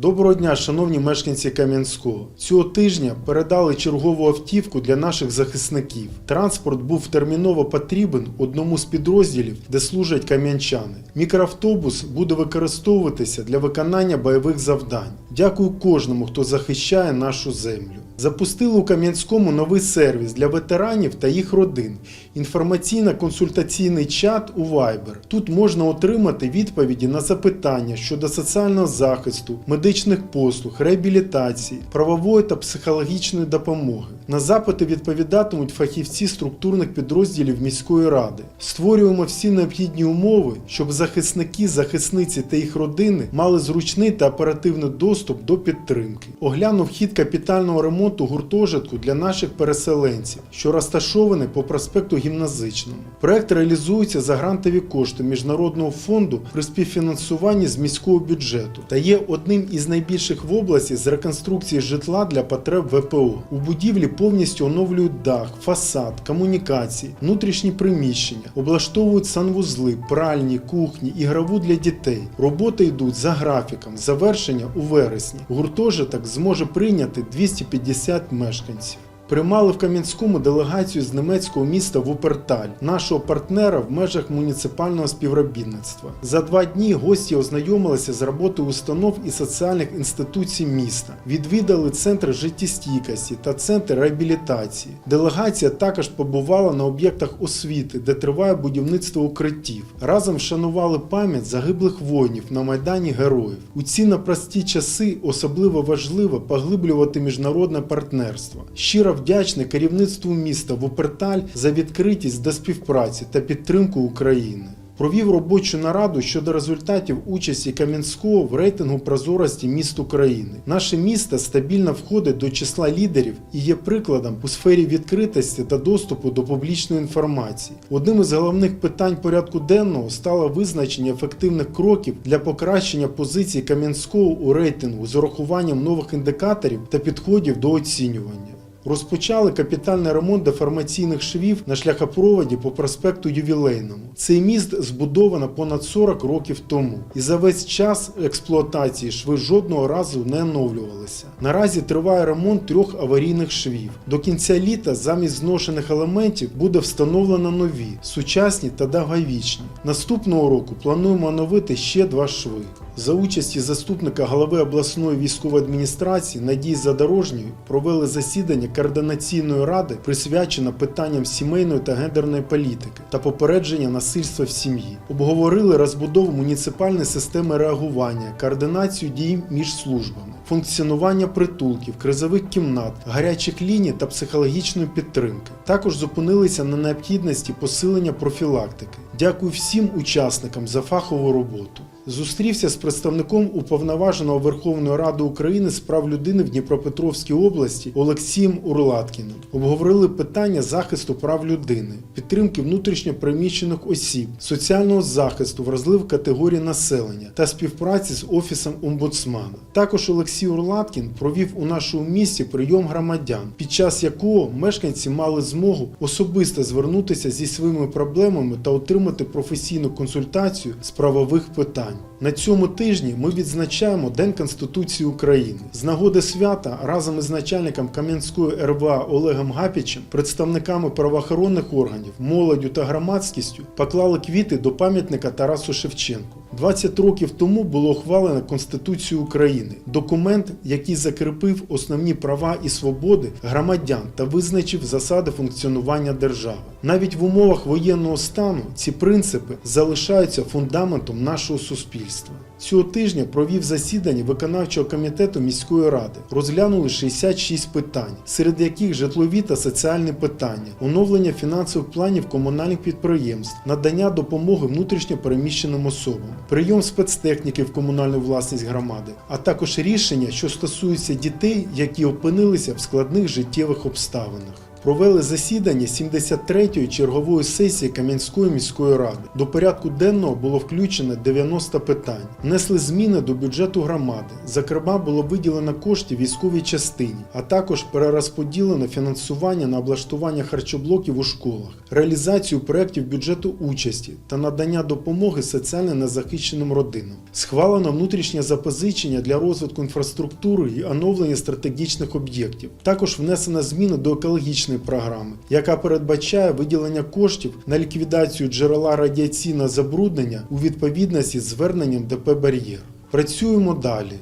Доброго дня, шановні мешканці Кам'янського. Цього тижня передали чергову автівку для наших захисників. Транспорт був терміново потрібен одному з підрозділів, де служать кам'янчани. Мікроавтобус буде використовуватися для виконання бойових завдань. Дякую кожному, хто захищає нашу землю. Запустили у Кам'янському новий сервіс для ветеранів та їх родин. Інформаційно-консультаційний чат у Viber. Тут можна отримати відповіді на запитання щодо соціального захисту, медичних послуг, реабілітації, правової та психологічної допомоги. На запити відповідатимуть фахівці структурних підрозділів міської ради. Створюємо всі необхідні умови, щоб захисники, захисниці та їх родини мали зручний та оперативний доступ до підтримки. Оглянув хід капітального ремонту гуртожитку для наших переселенців, що розташований по проспекту Гімназичному. Проект реалізується за грантові кошти Міжнародного фонду при співфінансуванні з міського бюджету та є одним із найбільших в області з реконструкції житла для потреб ВПО. У будівлі повністю оновлюють дах, фасад, комунікації, внутрішні приміщення, облаштовують санвузли, пральні, кухні, ігрову для дітей. Роботи йдуть за графіком, завершення у вересні. Гуртожиток зможе прийняти 250 мешканців. Приймали в Кам'янському делегацію з німецького міста Вуперталь, нашого партнера в межах муніципального співробітництва. За два дні гості ознайомилися з роботою установ і соціальних інституцій міста, відвідали центр життєстійкості та центр реабілітації. Делегація також побувала на об'єктах освіти, де триває будівництво укриттів. Разом вшанували пам'ять загиблих воїнів на майдані героїв. У ці непрості часи особливо важливо поглиблювати міжнародне партнерство. Щиро вдячний керівництву міста Вуперталь за відкритість до співпраці та підтримку України. Провів робочу нараду щодо результатів участі Кам'янського в рейтингу прозорості міст України. Наше місто стабільно входить до числа лідерів і є прикладом у сфері відкритості та доступу до публічної інформації. Одним із головних питань порядку денного стало визначення ефективних кроків для покращення позиції Кам'янського у рейтингу з урахуванням нових індикаторів та підходів до оцінювання. Розпочали капітальний ремонт деформаційних швів на шляхопроводі по проспекту Ювілейному. Цей міст збудовано понад 40 років тому, і за весь час експлуатації шви жодного разу не оновлювалися. Наразі триває ремонт трьох аварійних швів. До кінця літа замість зношених елементів буде встановлено нові, сучасні та довговічні. Наступного року плануємо оновити ще два шви. За участі заступника голови обласної військової адміністрації Надії Задорожньої провели засідання координаційної ради, присвячене питанням сімейної та гендерної політики та попередження насильства в сім'ї. Обговорили розбудову муніципальної системи реагування, координацію дій між службами, функціонування притулків, кризових кімнат, гарячих ліній та психологічної підтримки. Також зупинилися на необхідності посилення профілактики. Дякую всім учасникам за фахову роботу. Зустрівся з представником уповноваженого Верховної Ради України з прав людини в Дніпропетровській області Олексієм Урлаткіним. Обговорили питання захисту прав людини, підтримки внутрішньо переміщених осіб, соціального захисту вразливих категорій населення та співпраці з офісом омбудсмана. Також Олексій Урлаткін провів у нашому місті прийом громадян, під час якого мешканці мали змогу особисто звернутися зі своїми проблемами та отримати професійну консультацію з правових питань. На цьому тижні ми відзначаємо День Конституції України. З нагоди свята разом із начальником Кам'янської РВА Олегом Гапічем, представниками правоохоронних органів, молоддю та громадськістю поклали квіти до пам'ятника Тарасу Шевченку. 20 років тому було ухвалено Конституцію України, документ, який закріпив основні права і свободи громадян та визначив засади функціонування держави. Навіть в умовах воєнного стану ці принципи залишаються фундаментом нашого суспільства. Цього тижня провів засідання виконавчого комітету міської ради. Розглянули 66 питань, серед яких житлові та соціальні питання, оновлення фінансових планів комунальних підприємств, надання допомоги внутрішньо переміщеним особам, прийом спецтехніки в комунальну власність громади, а також рішення, що стосуються дітей, які опинилися в складних життєвих обставинах. Провели засідання 73-ї чергової сесії Кам'янської міської ради. До порядку денного було включено 90 питань. Внесли зміни до бюджету громади. Зокрема, було виділено кошти військовій частині, а також перерозподілено фінансування на облаштування харчоблоків у школах, реалізацію проєктів бюджету участі та надання допомоги соціально незахищеним родинам. Схвалено внутрішнє запозичення для розвитку інфраструктури і оновлення стратегічних об'єктів. Також внесено зміни до екологічної програми, яка передбачає виділення коштів на ліквідацію джерела радіаційного забруднення у відповідності з зверненням ДП Бар'єр. Працюємо далі.